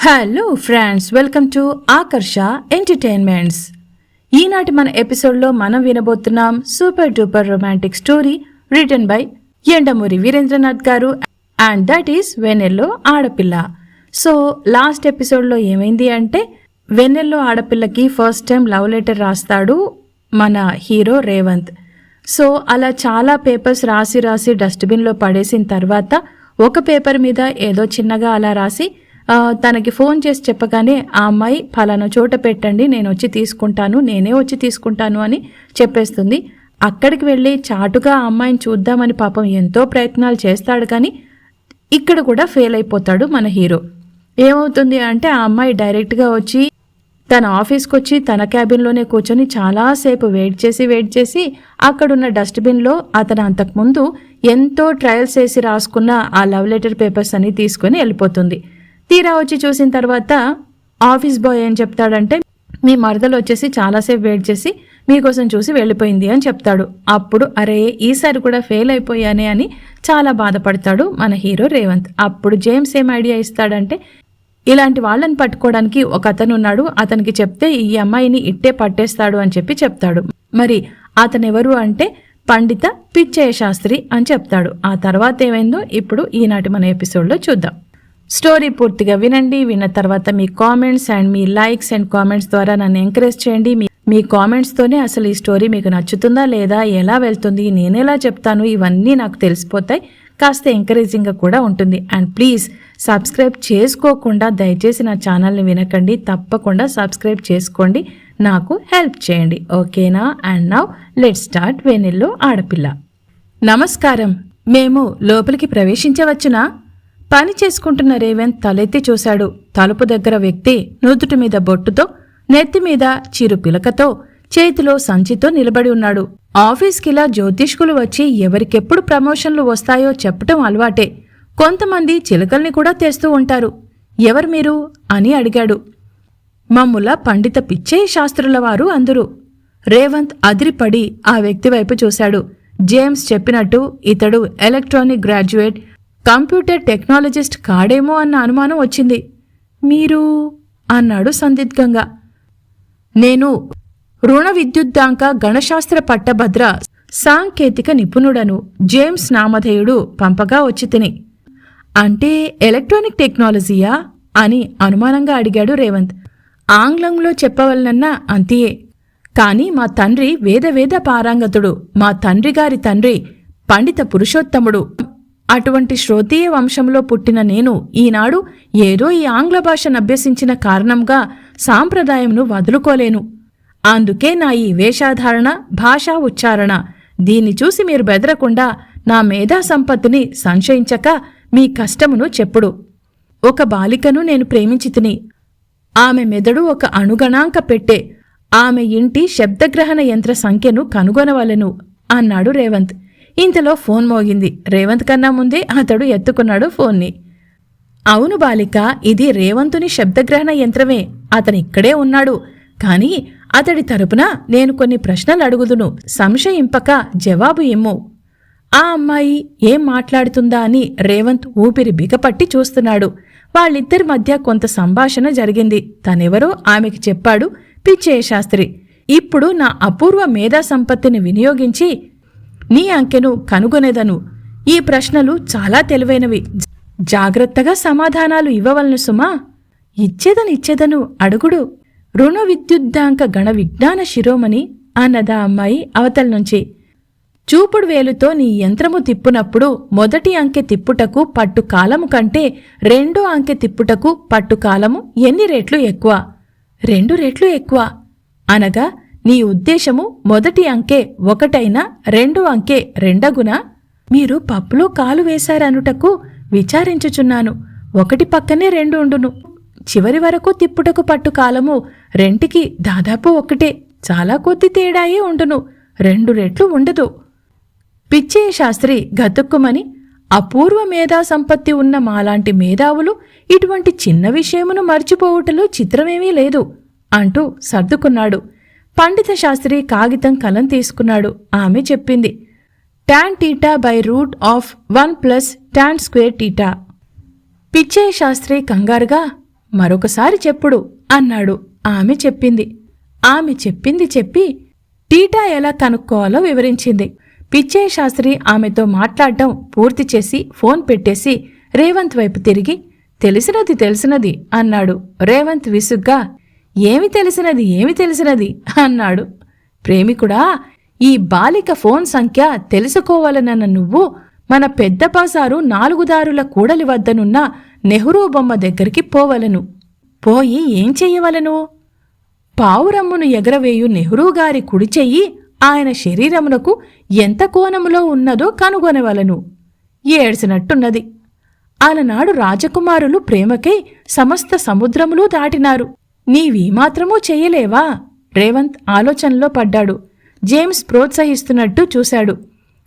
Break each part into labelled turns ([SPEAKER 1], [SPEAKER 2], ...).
[SPEAKER 1] Hello friends welcome to Aakarsha entertainments ఈనాటి మన ఎపిసోడ్లో మనం వినబోతున్నాం super duper romantic story return by Yandamuri Veerendranath garu and that is వెనెల్లో ఆడపిల్ల. So last ఎపిసోడ్లో ఏమైంది అంటే వెన్నెల్లో ఆడపిల్లకి ఫస్ట్ టైం లవ్ లెటర్ రాస్తాడు మన హీరో రేవంత్. సో అలా చాలా పేపర్స్ రాసి రాసి డస్ట్బిన్లో పడేసిన తర్వాత ఒక పేపర్ మీద ఏదో చిన్నగా అలా రాసి తనకి ఫోన్ చేసి చెప్పగానే ఆ అమ్మాయి ఫలానా చోట పెట్టండి నేను వచ్చి తీసుకుంటాను నేనే వచ్చి తీసుకుంటాను అని చెప్పేస్తుంది. అక్కడికి వెళ్ళి చాటుగా ఆ అమ్మాయిని చూద్దామని పాపం ఎంతో ప్రయత్నాలు చేస్తాడు కానీ ఇక్కడ కూడా ఫెయిల్ అయిపోతాడు మన హీరో. ఏమవుతుంది అంటే ఆ అమ్మాయి డైరెక్ట్గా వచ్చి తన ఆఫీస్కి వచ్చి తన క్యాబిన్లోనే కూర్చొని చాలాసేపు వెయిట్ చేసి వెయిట్ చేసి అక్కడున్న డస్ట్బిన్లో అతను అంతకుముందు ఎంతో ట్రయల్స్ వేసి రాసుకున్న ఆ లవ్ లెటర్ పేపర్స్ అన్ని తీసుకొని వెళ్ళిపోతుంది. తీరా వచ్చి చూసిన తర్వాత ఆఫీస్ బాయ్ ఏం చెప్తాడంటే మీ మరదలు వచ్చేసి చాలాసేపు వెయిట్ చేసి మీకోసం చూసి వెళ్ళిపోయింది అని చెప్తాడు. అప్పుడు అరే ఈసారి కూడా ఫెయిల్ అయిపోయానే అని చాలా బాధపడతాడు మన హీరో రేవంత్. అప్పుడు జేమ్స్ ఏం ఐడియా ఇస్తాడంటే ఇలాంటి వాళ్ళని పట్టుకోవడానికి ఒక అతను ఉన్నాడు. అతనికి చెప్తే ఈ అమ్మాయిని ఇట్టే పట్టేస్తాడు అని చెప్పి చెప్తాడు. మరి అతను ఎవరు అంటే పండిత పిచ్చయ్య శాస్త్రి అని చెప్తాడు. ఆ తర్వాత ఏమైందో ఇప్పుడు ఈనాటి మన ఎపిసోడ్లో చూద్దాం. స్టోరీ పూర్తిగా వినండి విన్న తర్వాత మీ కామెంట్స్ అండ్ మీ లైక్స్ అండ్ కామెంట్స్ ద్వారా నన్ను ఎంకరేజ్ చేయండి. మీ మీ కామెంట్స్తోనే అసలు ఈ స్టోరీ మీకు నచ్చుతుందా లేదా ఎలా వెళ్తుంది నేనెలా చెప్తాను ఇవన్నీ నాకు తెలిసిపోతాయి. కాస్త ఎంకరేజింగ్గా కూడా ఉంటుంది. అండ్ ప్లీజ్ సబ్స్క్రైబ్ చేసుకోకుండా దయచేసి నా ఛానల్ని వినకండి. తప్పకుండా సబ్స్క్రైబ్ చేసుకోండి. నాకు హెల్ప్ చేయండి. ఓకేనా? And now let start. వెనెల్లో ఆడపిల్ల. నమస్కారం. మేము లోపలికి ప్రవేశించవచ్చునా? పని చేసుకుంటున్న రేవంత్ తలెత్తి చూశాడు. తలుపు దగ్గర వ్యక్తి నుదుటి మీద బొట్టుతో నెత్తి మీద చిరు పిలకతో చేతిలో సంచితో నిలబడి ఉన్నాడు. ఆఫీస్కిలా జ్యోతిష్కులు వచ్చి ఎవరికెప్పుడు ప్రమోషన్లు వస్తాయో చెప్పటం అలవాటే. కొంతమంది చిలకల్ని కూడా తెస్తూ ఉంటారు. ఎవరు మీరు? అని అడిగాడు. మమ్ముల పండిత పిచ్చయ్య శాస్త్రుల వారు అందరూ. రేవంత్ అదిరిపడి ఆ వ్యక్తి వైపు చూశాడు. జేమ్స్ చెప్పినట్టు ఇతడు ఎలక్ట్రానిక్ గ్రాడ్యుయేట్ కంప్యూటర్ టెక్నాలజిస్ట్ కాడేమో అన్న అనుమానం వచ్చింది. మీరు? అన్నాడు సందిగ్ధంగా. నేను రుణ విద్యుద్ధాంక గణశాస్త్ర పట్టభద్ర సాంకేతిక నిపుణుడను జేమ్స్ నామధేయుడు పంపగా వచ్చి తిని. అంటే ఎలక్ట్రానిక్ టెక్నాలజీయా? అని అనుమానంగా అడిగాడు రేవంత్. ఆంగ్లంలో చెప్పవలనన్నా అంతియే. కాని మా తండ్రి వేద వేద పారాంగతుడు మా తండ్రి గారి తండ్రి పండిత పురుషోత్తముడు. అటువంటి శ్రోతీయ వంశంలో పుట్టిన నేను ఈనాడు ఏదో ఈ ఆంగ్ల భాషను అభ్యసించిన కారణంగా సాంప్రదాయంను వదులుకోలేను. అందుకే నా ఈ వేషాధారణ భాషా ఉచ్చారణ దీన్ని చూసి మీరు బెదరకుండా నా మేధా సంపత్తిని సంశయించక మీ కష్టమును చెప్పుడు. ఒక బాలికను నేను ప్రేమించితిని ఆమె మెదడు ఒక అణుగణాంక పెట్టే ఆమె ఇంటి శబ్దగ్రహణ యంత్ర సంఖ్యను కనుగొనవలెను అన్నాడు రేవంత్. ఇంతలో ఫోన్ మోగింది. రేవంత్ కన్నా ముందే అతడు ఎత్తుకున్నాడు ఫోన్ని. అవును బాలిక ఇది రేవంతుని శబ్దగ్రహణ యంత్రమే. అతనిక్కడే ఉన్నాడు. కానీ అతడి తరపున నేను కొన్ని ప్రశ్నలు అడుగుదును. సంశయింపక జవాబు ఇమ్ము. ఆ అమ్మాయి ఏం మాట్లాడుతుందా అని రేవంత్ ఊపిరి బిగపట్టి చూస్తున్నాడు. వాళ్ళిద్దరి మధ్య కొంత సంభాషణ జరిగింది. తనెవరో ఆమెకి చెప్పాడు పిచ్చయ్య శాస్త్రి. ఇప్పుడు నా అపూర్వ మేధా సంపత్తిని వినియోగించి నీ అంకెను కనుగొనేదను. ఈ ప్రశ్నలు చాలా తెలివైనవి. జాగ్రత్తగా సమాధానాలు ఇవ్వవలను సుమా. ఇచ్చేదను ఇచ్చేదను అడుగుడు. రుణ విద్యుద్దాంక గణ విజ్ఞాన శిరోమణి అన్నదా అమ్మాయి అవతల నుంచి. చూపుడు వేలుతో నీ యంత్రము తిప్పునప్పుడు మొదటి అంకె తిప్పుటకు పట్టు కాలము కంటే రెండో అంకె తిప్పుటకు పట్టు కాలము ఎన్ని రేట్లు ఎక్కువ? రెండు రేట్లు ఎక్కువ. అనగా నీ ఉద్దేశము మొదటి అంకె ఒకటైనా రెండు అంకె రెండగునా? మీరు పప్పులో కాలు వేశారనుటకు విచారించుచున్నాను. ఒకటి పక్కనే రెండు ఉండును. చివరి వరకు తిప్పుటకు పట్టు కాలము రెంటికి దాదాపు ఒకటే. చాలా కొద్ది తేడాయే ఉండును. రెండు రెట్లు ఉండదు. పిచ్చయ్య శాస్త్రి గతుక్కుమని అపూర్వ మేధా సంపత్తి ఉన్న మాలాంటి మేధావులు ఇటువంటి చిన్న విషయమును మర్చిపోవుటలో చిత్రమేమీ లేదు అంటూ సర్దుకున్నాడు. పండిత శాస్త్రి కాగితం కలం తీసుకున్నాడు. ఆమె చెప్పింది tan theta by root of one plus tan square theta Pichchaiah Sastry కంగారుగా మరొకసారి చెప్పుడు అన్నాడు. ఆమె చెప్పింది ఆమె చెప్పింది చెప్పి టీటా ఎలా కనుక్కోవాలో వివరించింది. పిచ్చయ్య శాస్త్రి ఆమెతో మాట్లాడటం పూర్తి చేసి ఫోన్ పెట్టేసి రేవంత్ వైపు తిరిగి తెలిసినది తెలిసినది అన్నాడు. రేవంత్ విసుగ్గా ఏమి తెలిసినది ఏమి తెలిసినది? అన్నాడు. ప్రేమికుడా ఈ బాలిక ఫోన్ సంఖ్య తెలుసుకోవాలనన్న నువ్వు మన పెద్దపాసారు నాలుగుదారుల కూడలి వద్దనున్న నెహ్రూ బొమ్మ దగ్గరికి పోవలను. పోయి ఏం చెయ్యవలను పావురమ్మును ఎగరవేయు నెహ్రూగారి కుడి చెయ్యి ఆయన శరీరమునకు ఎంత కోణములో ఉన్నదో కనుగొనవలను. ఏడ్చినట్టున్నది. ఆలనాడు రాజకుమారులు ప్రేమకై సమస్త సముద్రములు దాటినారు. నీవీ మాత్రమూ చెయ్యలేవా రేవంత్ ఆలోచనలో పడ్డాడు. జేమ్స్ ప్రోత్సహిస్తున్నట్టు చూశాడు.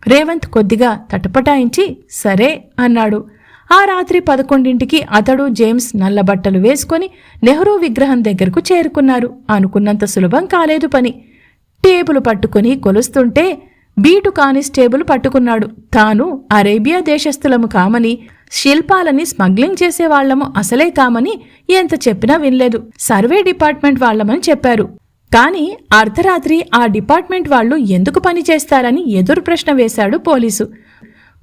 [SPEAKER 1] రేవంత్ కొద్దిగా తటపటాయించి సరే అన్నాడు. ఆ రాత్రి పదకొండింటికి అతడు జేమ్స్ నల్లబట్టలు వేసుకొని నెహ్రూ విగ్రహం దగ్గరకు చేరుకున్నారు. అనుకున్నంత సులభం కాలేదు పని. టేబులు పట్టుకుని కొలుస్తుంటే బీటు కానిస్టేబుల్ పట్టుకున్నాడు. తాను అరేబియా దేశస్థులము కామని శిల్పాలని స్మగ్లింగ్ చేసేవాళ్ళము అసలే కామని ఎంత చెప్పినా వినలేదు. సర్వే డిపార్ట్మెంట్ వాళ్ళమని చెప్పారు. కానీ అర్ధరాత్రి ఆ డిపార్ట్మెంట్ వాళ్ళు ఎందుకు పని చేస్తారని ఎదురు ప్రశ్న వేశాడు పోలీసు.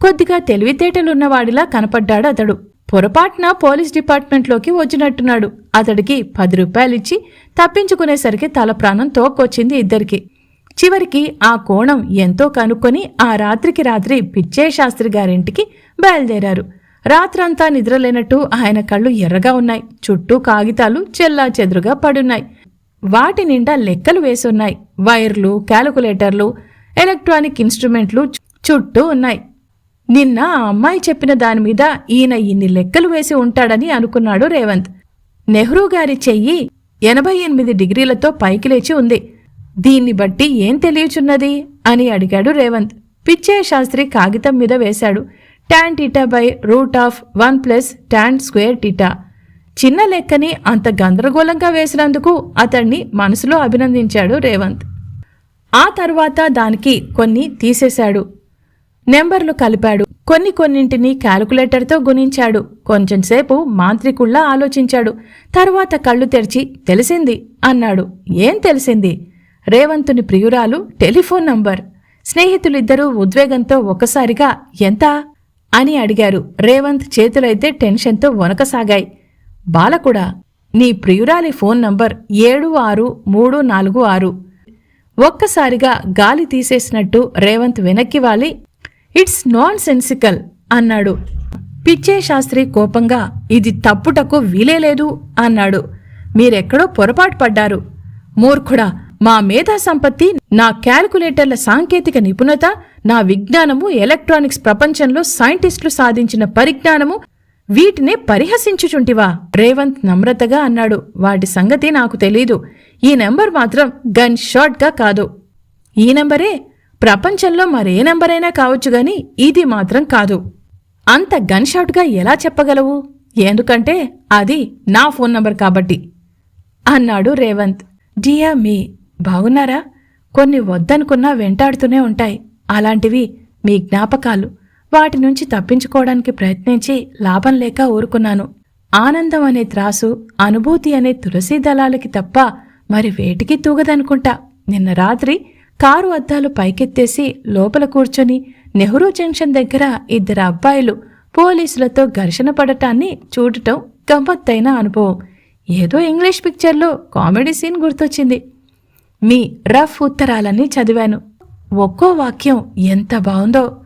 [SPEAKER 1] కొద్దిగా తెలివితేటలున్నవాడిలా కనపడ్డాడు అతడు. పొరపాటున పోలీస్ డిపార్ట్మెంట్లోకి వచ్చినట్టున్నాడు. అతడికి పది రూపాయలిచ్చి తప్పించుకునేసరికి తల ప్రాణం తోకొచ్చింది ఇద్దరికి. చివరికి ఆ కోణం ఎంతో కనుక్కొని ఆ రాత్రికి రాత్రి పిచ్చే శాస్త్రి గారింటికి బయలుదేరారు. రాత్రంతా నిద్రలేనట్టు ఆయన కళ్ళు ఎర్రగా ఉన్నాయి. చుట్టూ కాగితాలు చెల్లా చెదురుగా పడున్నాయి. వాటి నిండా లెక్కలు వేసున్నాయి. వైర్లు క్యాలిక్యులేటర్లు ఎలక్ట్రానిక్ ఇన్స్ట్రుమెంట్లు చుట్టూ ఉన్నాయి. నిన్న ఆ అమ్మాయి చెప్పిన దాని మీద ఈయన ఇన్ని లెక్కలు వేసి ఉంటాడని అనుకున్నాడు రేవంత్. నెహ్రూ గారి చెయ్యి ఎనభై ఎనిమిది డిగ్రీలతో పైకి లేచి ఉంది. దీన్ని బట్టి ఏం తెలియచున్నది? అని అడిగాడు రేవంత్. పిచ్చయ్య శాస్త్రి కాగితం మీద వేశాడు. Tan theta by root of one plus tan square theta చిన్న లెక్కని అంత గందరగోళంగా వేసినందుకు అతన్ని మనసులో అభినందించాడు రేవంత్. ఆ తర్వాత దానికి కొన్ని తీసేశాడు. నెంబర్లు కలిపాడు. కొన్ని కొన్నింటిని క్యాలిక్యులేటర్తో గుణించాడు. కొంచెంసేపు మాంత్రికుల్లా ఆలోచించాడు. తర్వాత కళ్ళు తెరిచి తెలిసింది అన్నాడు. ఏం తెలిసింది? రేవంతుని ప్రియురాలు టెలిఫోన్ నంబర్. స్నేహితులిద్దరూ ఉద్వేగంతో ఒక్కసారిగా ఎంత? అని అడిగారు. రేవంత్ చేతులైతే టెన్షన్తో వనకసాగాయి బాలకుడా నీ ప్రియురాలి ఫోన్ నంబర్ ఏడు ఆరు మూడు నాలుగు ఆరు. ఒక్కసారిగా గాలి తీసేసినట్టు రేవంత్ వెనక్కి వాలి. ఇట్స్ నాన్ సెన్సికల్ అన్నాడు. పిచ్చే శాస్త్రి కోపంగా ఇది తప్పుటకు వీలేలేదు అన్నాడు. మీరెక్కడో పొరపాటు పడ్డారు. మూర్ఖుడా మా మేధా సంపత్తి నా క్యాల్కులేటర్ల సాంకేతిక నిపుణత నా విజ్ఞానము ఎలక్ట్రానిక్స్ ప్రపంచంలో సైంటిస్టులు సాధించిన పరిజ్ఞానము వీటినే పరిహసించుచుంటివా? రేవంత్ నమ్రతగా అన్నాడు. వాటి సంగతి నాకు తెలీదు. ఈ నెంబర్ మాత్రం గన్ షాట్గా కాదు. ఈ నెంబరే? ప్రపంచంలో మరే నెంబరైనా కావచ్చు గాని ఇది మాత్రం కాదు. అంత గన్ షాట్గా ఎలా చెప్పగలవు? ఎందుకంటే అది నా ఫోన్ నంబర్ కాబట్టి అన్నాడు రేవంత్. డియా మీ బాగున్నారా? కొన్ని వద్దనుకున్నా వెంటాడుతూనే ఉంటాయి. అలాంటివి మీ జ్ఞాపకాలు. వాటి నుంచి తప్పించుకోవడానికి ప్రయత్నించి లాభం లేక ఊరుకున్నాను. ఆనందం అనే త్రాసు అనుభూతి అనే తులసి దళాలకి తప్ప మరి వేటికి తూగదనుకుంటా? నిన్న రాత్రి కారు అద్దాలు పైకెత్తేసి లోపల కూర్చొని నెహ్రూ జంక్షన్ దగ్గర ఇద్దరు అబ్బాయిలు పోలీసులతో ఘర్షణ పడటాన్ని చూడటం గమ్మత్తైన అనుభవం. ఏదో ఇంగ్లీష్ పిక్చర్లో కామెడీ సీన్ గుర్తొచ్చింది. మీ రఫ్ ఉత్తరాలన్నీ చదివాను. ఒక్కో వాక్యం ఎంత బావుందో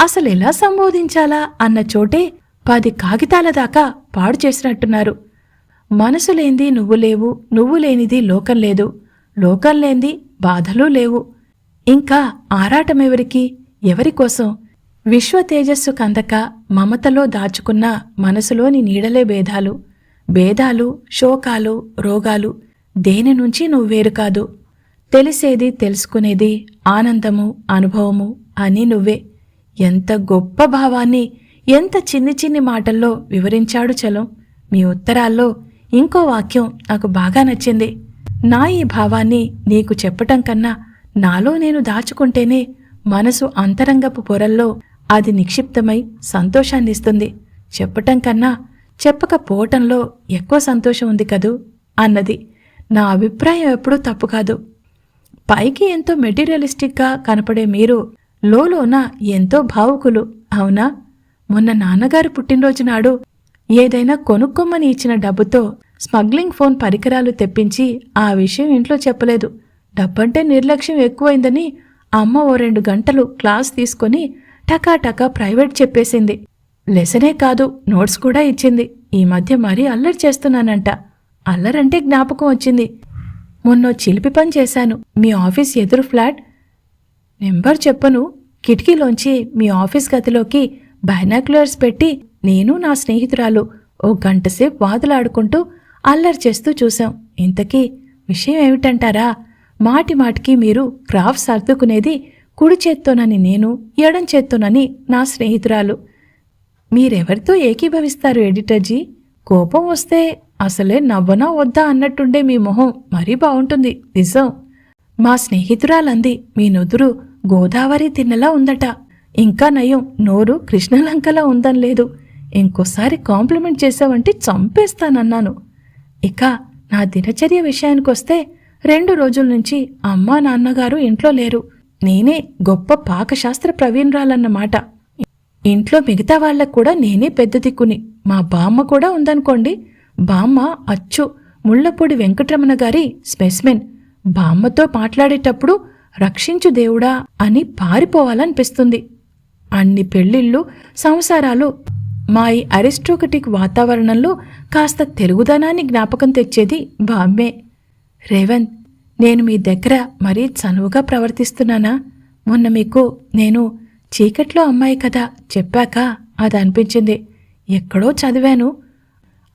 [SPEAKER 1] అసలు ఎలా సంబోధించాలా అన్న చోటే పది కాగితాల దాకా పాడు చేసినట్టున్నారు. మనసు లేంది నువ్వు లేవు నువ్వు లేనిది లోకం లేదు. లోకం లేంది బాధలు లేవు. ఇంకా ఆరాటమెవరికి ఎవరికోసం విశ్వ తేజస్సు కందక మమతలో దాచుకున్న మనసులోని నీడలే భేదాలు. భేదాలు శోకాలు రోగాలు దేని నుంచి నువ్వు వేరు కాదు? తెలిసేది తెలుసుకునేది ఆనందము అనుభవము అని నువ్వే. ఎంత గొప్ప భావాన్ని ఎంత చిన్ని చిన్ని మాటల్లో వివరించాడు చలం. మీ ఉత్తరాల్లో ఇంకో వాక్యం నాకు బాగా నచ్చింది. నా ఈ భావాన్ని నీకు చెప్పటం కన్నా నాలో నేను దాచుకుంటేనే మనసు అంతరంగపు పొరల్లో అది నిక్షిప్తమై సంతోషాన్నిస్తుంది చెప్పటం కన్నా చెప్పకపోవటంలో ఎక్కువ సంతోషం ఉంది కదూ? అన్నది. నా అభిప్రాయం ఎప్పుడూ తప్పు కాదు. పైకి ఎంతో మెటీరియలిస్టిక్గా కనపడే మీరు లోలోన ఎంతో భావుకులు అవునా? మొన్న నాన్నగారు పుట్టినరోజు నాడు ఏదైనా కొనుక్కోమని ఇచ్చిన డబ్బుతో స్మగ్లింగ్ ఫోన్ పరికరాలు తెప్పించి ఆ విషయం ఇంట్లో చెప్పలేదు. డబ్బంటే నిర్లక్ష్యం ఎక్కువైందని అమ్మ ఓ రెండు గంటలు క్లాస్ తీసుకొని టకాటకా ప్రైవేట్ చెప్పేసింది. లెసనే కాదు నోట్స్ కూడా ఇచ్చింది. ఈ మధ్య మరీ అల్లరి చేస్తున్నానంట. అల్లరంటే జ్ఞాపకం వచ్చింది. మొన్నో చిలిపి పని చేశాను. మీ ఆఫీస్ ఎదురు ఫ్లాట్. నెంబర్ చెప్పను. కిటికీలోంచి మీ ఆఫీస్ గదిలోకి బైనాక్యులర్స్ పెట్టి నేను నా స్నేహితురాలు ఓ గంటసేపు వాదులాడుకుంటూ అల్లరి చేస్తూ చూశాం. ఇంతకీ విషయం ఏమిటంటారా? మాటి మాటికి మీరు క్రాఫ్ సర్దుకునేది కుడి చేత్తోనని నేను ఎడం చేత్తోనని నా స్నేహితురాలు. మీరెవరితో ఏకీభవిస్తారు ఎడిటర్జీ కోపం వస్తే అసలే నవ్వనా వద్దా అన్నట్టుండే మీ మొహం మరీ బాగుంటుంది నిజం. మా స్నేహితురాలంది మీ నుదురు గోదావరి తిన్నలా ఉందట. ఇంకా నయం నోరు కృష్ణలంకలా ఉందని లేదు. ఇంకోసారి కాంప్లిమెంట్ చేసావంటే చంపేస్తానన్నాను. ఇక నా దినచర్య విషయానికొస్తే రెండు రోజుల నుంచి అమ్మా నాన్నగారు ఇంట్లో లేరు. నేనే గొప్ప పాకశాస్త్ర ప్రవీణ్రాలన్నమాట. ఇంట్లో మిగతా వాళ్ళకు కూడా నేనే పెద్ద దిక్కుని. మా బామ్మ కూడా ఉందనుకోండి బామ్మ అచ్చు ముళ్ళపూడి వెంకటరమణ గారి స్పెస్మెన్. బామ్మతో మాట్లాడేటప్పుడు రక్షించు దేవుడా అని పారిపోవాలనిపిస్తుంది. అన్ని పెళ్ళిళ్ళు సంసారాలు మా ఈ అరిస్టోకటిక్ వాతావరణంలో కాస్త తెలుగుదనాన్ని జ్ఞాపకం తెచ్చేది బామ్మే. రేవంత్ నేను మీ దగ్గర మరీ చనువుగా ప్రవర్తిస్తున్నానా? మొన్న మీకు నేను చీకట్లో అమ్మాయి కదా చెప్పాక అది అనిపించింది. ఎక్కడో చదివాను.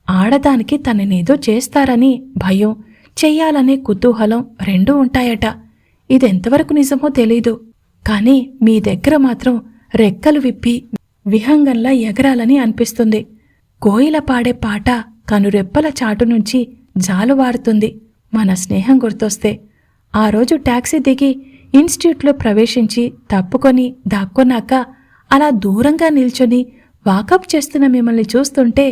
[SPEAKER 1] ఆడదానికి తననేదో చేస్తారని భయం చెయ్యాలనే కుతూహలం రెండూ ఉంటాయట. ఇదెంతవరకు నిజమో తెలీదు. కానీ మీ దగ్గర మాత్రం రెక్కలు విప్పి విహంగంలా ఎగరాలని అనిపిస్తుంది. కోయిల పాడే పాట కనురెప్పల చాటు నుంచి జాలువారుతుంది మన స్నేహం గుర్తొస్తే. ఆ రోజు టాక్సీ దిగి ఇన్స్టిట్యూట్లో ప్రవేశించి తప్పుకొని దాక్కున్నాక అలా దూరంగా నిల్చొని వాకప్ చేస్తున్న మిమ్మల్ని చూస్తుంటే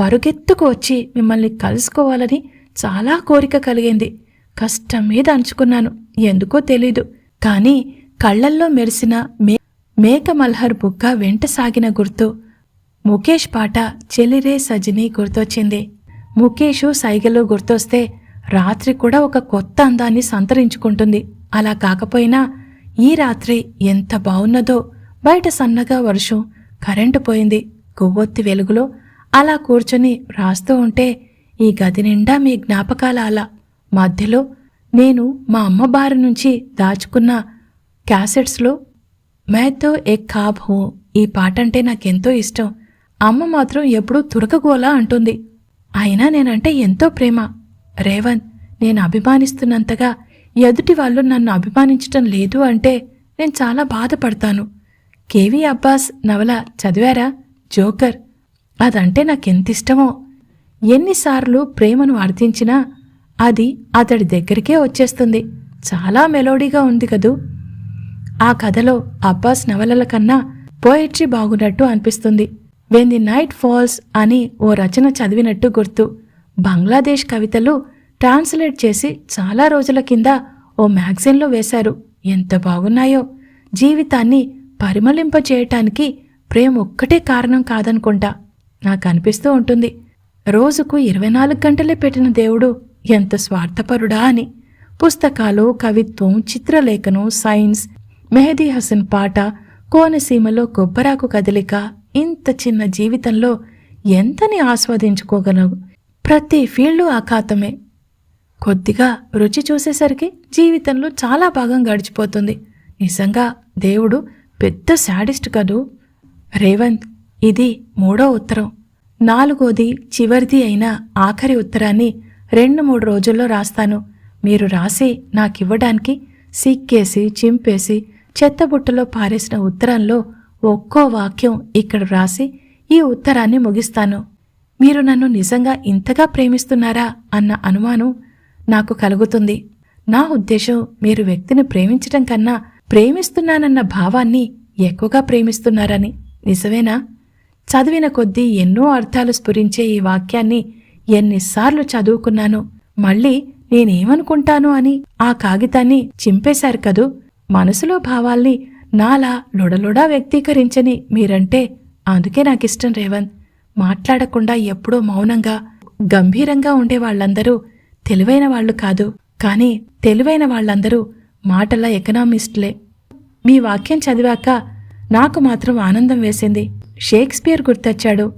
[SPEAKER 1] పరుగెత్తుకు వచ్చి మిమ్మల్ని కలుసుకోవాలని చాలా కోరిక కలిగింది. కష్టం మీద అంచుకున్నాను ఎందుకో తెలీదు. కానీ కళ్ళల్లో మెరిసిన మే మేక మల్హర్ బుగ్గ వెంట సాగిన గుర్తు ముఖేష్ పాట చెలిరే సజిని గుర్తొచ్చింది. ముఖేషు సైగలు గుర్తొస్తే రాత్రి కూడా ఒక కొత్త అందాన్ని సంతరించుకుంటుంది. అలా కాకపోయినా ఈ రాత్రి ఎంత బావున్నదో బయట సన్నగా వర్షం కరెంటు పోయింది. కొవ్వొత్తి వెలుగులో అలా కూర్చొని రాస్తూ ఉంటే ఈ గది నిండా మీ జ్ఞాపకాల అలా మధ్యలో నేను మా అమ్మ బారి నుంచి దాచుకున్న క్యాసెట్స్లో మేతో ఎక్ కాబ్ హో ఈ పాట అంటే నాకెంతో ఇష్టం. అమ్మ మాత్రం ఎప్పుడూ తురకగోలా అంటుంది. అయినా నేనంటే ఎంతో ప్రేమ. రేవంత్ నేను అభిమానిస్తున్నంతగా ఎదుటి వాళ్ళు నన్ను అభిమానించటం లేదు అంటే నేను చాలా బాధపడతాను. కేవీ అబ్బాస్ నవల చదివారా? జోకర్ అదంటే నాకెంతిష్టమో. ఎన్నిసార్లు ప్రేమను అర్థించినా అది అతడి దగ్గరికే వచ్చేస్తుంది. చాలా మెలోడీగా ఉంది కదూ. ఆ కథలో అబ్బాస్ నవలల కన్నా పోయిట్రీ బాగున్నట్టు అనిపిస్తుంది. వెన్ ది నైట్ ఫాల్స్ అని ఓ రచన చదివినట్టు గుర్తు. బంగ్లాదేశ్ కవితలు ట్రాన్స్లేట్ చేసి చాలా రోజుల కింద ఓ మ్యాగజైన్లో వేశారు. ఎంత బాగున్నాయో. జీవితాన్ని పరిమళింపచేయటానికి ప్రేమ ఒక్కటే కారణం కాదనుకుంటా. నాకు అనిపిస్తూ ఉంటుంది. రోజుకు ఇరవై నాలుగు గంటలే పెట్టిన దేవుడు ఎంత స్వార్థపరుడా అని. పుస్తకాలు కవిత్వం చిత్రలేఖనం సైన్స్ మెహదీ హసన్ పాట కోనసీమలో కొబ్బరాకు కదలిక ఇంత చిన్న జీవితంలో ఎంతని ఆస్వాదించుకోగలవు ప్రతి ఫీల్డు ఆఘాతమే కొద్దిగా రుచి చూసేసరికి జీవితంలో చాలా భాగం గడిచిపోతుంది. నిజంగా దేవుడు పెద్ద శాడిస్ట్ కదూ? రేవంత్ ఇది మూడో ఉత్తరం. నాలుగోది చివరిది అయిన ఆఖరి ఉత్తరాన్ని రెండు మూడు రోజుల్లో రాస్తాను. మీరు రాసి నాకివ్వడానికి సిక్కేసి చింపేసి చెత్తబుట్టలో పారేసిన ఉత్తరంలో ఒక్కో వాక్యం ఇక్కడ రాసి ఈ ఉత్తరాన్ని ముగిస్తాను. మీరు నన్ను నిజంగా ఇంతగా ప్రేమిస్తున్నారా అన్న అనుమానం నాకు కలుగుతుంది. నా ఉద్దేశం మీరు వ్యక్తిని ప్రేమించటం కన్నా ప్రేమిస్తున్నానన్న భావాన్ని ఎక్కువగా ప్రేమిస్తున్నారని. నిజమేనా? చదివిన కొద్దీ ఎన్నో అర్థాలు స్ఫురించే ఈ వాక్యాన్ని ఎన్నిసార్లు చదువుకున్నాను. మళ్ళీ నేనేమనుకుంటాను అని ఆ కాగితాన్ని చింపేశారు కదూ? మనసులో భావాల్ని నాలా లొడలొడా వ్యక్తీకరించని మీరంటే అందుకే నాకిష్టం రేవంత్. మాట్లాడకుండా ఎప్పుడూ మౌనంగా గంభీరంగా ఉండే వాళ్ళందరూ తెలివైన వాళ్ళు కాదు. కానీ తెలివైన వాళ్ళందరూ మాటల ఎకనామిస్ట్లే. మీ వాక్యం చదివాక నాకు మాత్రం ఆనందం వేసింది. షేక్స్పియర్ గుర్తొచ్చాడు.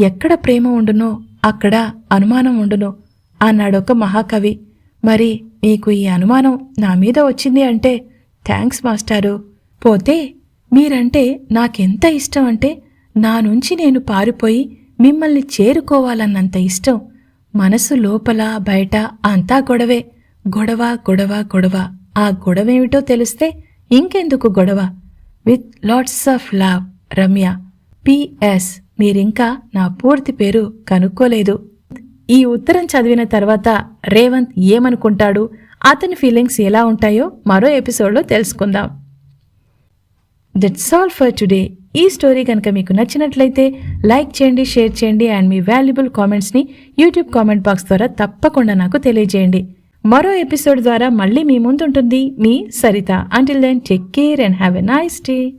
[SPEAKER 1] ఎక్కడ ప్రేమ ఉండునో అక్కడ అనుమానం ఉండును అన్నాడొక మహాకవి. మరి మీకు ఈ అనుమానం నా మీద వచ్చింది అంటే థ్యాంక్స్ మాస్టారు. పోతే మీరంటే నాకెంత ఇష్టం అంటే నా నుంచి నేను పారిపోయి మిమ్మల్ని చేరుకోవాలన్నంత ఇష్టం. మనసు లోపల బయట అంతా గొడవే. గొడవ గొడవ గొడవ. ఆ గొడవేమిటో తెలిస్తే ఇంకెందుకు గొడవ? With lots of love Ramya. PS మీరింకా నా పూర్తి పేరు కనుక్కోలేదు. ఈ ఉత్తరం చదివిన తర్వాత రేవంత్ ఏమనుకుంటాడు? అతని ఫీలింగ్స్ ఎలా ఉంటాయో మరో ఎపిసోడ్లో తెలుసుకుందాం. దట్స్ ఆల్ ఫర్ టుడే ఈ స్టోరీ కనుక మీకు నచ్చినట్లయితే లైక్ చేయండి షేర్ చేయండి అండ్ మీ వాల్యుబుల్ కామెంట్స్ని యూట్యూబ్ కామెంట్ బాక్స్ ద్వారా తప్పకుండా నాకు తెలియజేయండి. మరో ఎపిసోడ్ ద్వారా మళ్ళీ మీ ముందుంటుంది మీ Saritha. Until then take care and have a nice day